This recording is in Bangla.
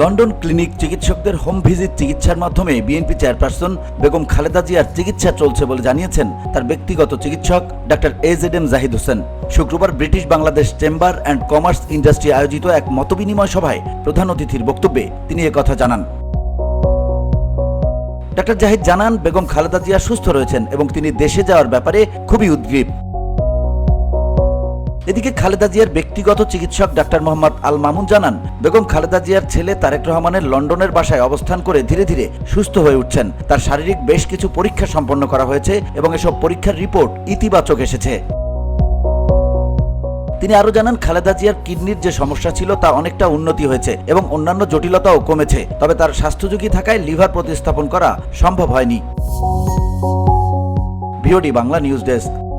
লন্ডন ক্লিনিক চিকিৎসকদের হোম ভিজিট চিকিৎসার মাধ্যমে বিএনপি চেয়ারপারসন বেগম খালেদা জিয়ার চিকিৎসা চলছে বলে জানিয়েছেন তার ব্যক্তিগত চিকিৎসক doctor AZ M Zahid Hossain. শুক্রবার British Bangladesh chamber and commerce industry আয়োজিত এক মতবিনিময় সভায় প্রধান অতিথির বক্তব্যে তিনি একথা জানান। ডাক্তার জাহিদ জানান, বেগম খালেদা জিয়া সুস্থ রয়েছেন এবং তিনি দেশে যাওয়ার ব্যাপারে খুবই উদ্গ্রীব। এদিকে খালেদা জিয়ার ব্যক্তিগত চিকিৎসক ডাক্তার মোহাম্মদ আল মামুন জানান, বেগম খালেদা জিয়ার ছেলে তারেক রহমানের লন্ডনের বাসায় অবস্থান করে ধীরে ধীরে সুস্থ হয়ে উঠছেন। তার শারীরিক বেশ কিছু পরীক্ষা সম্পন্ন করা হয়েছে এবং এসব পরীক্ষার রিপোর্ট ইতিবাচক এসেছে। তিনি আরও জানান, খালেদা জিয়ার কিডনির যে সমস্যা ছিল তা অনেকটা উন্নতি হয়েছে এবং অন্যান্য জটিলতাও কমেছে, তবে তার স্বাস্থ্যযোগী থাকায় লিভার প্রতিস্থাপন করা সম্ভব হয়নি। Bangla news desk.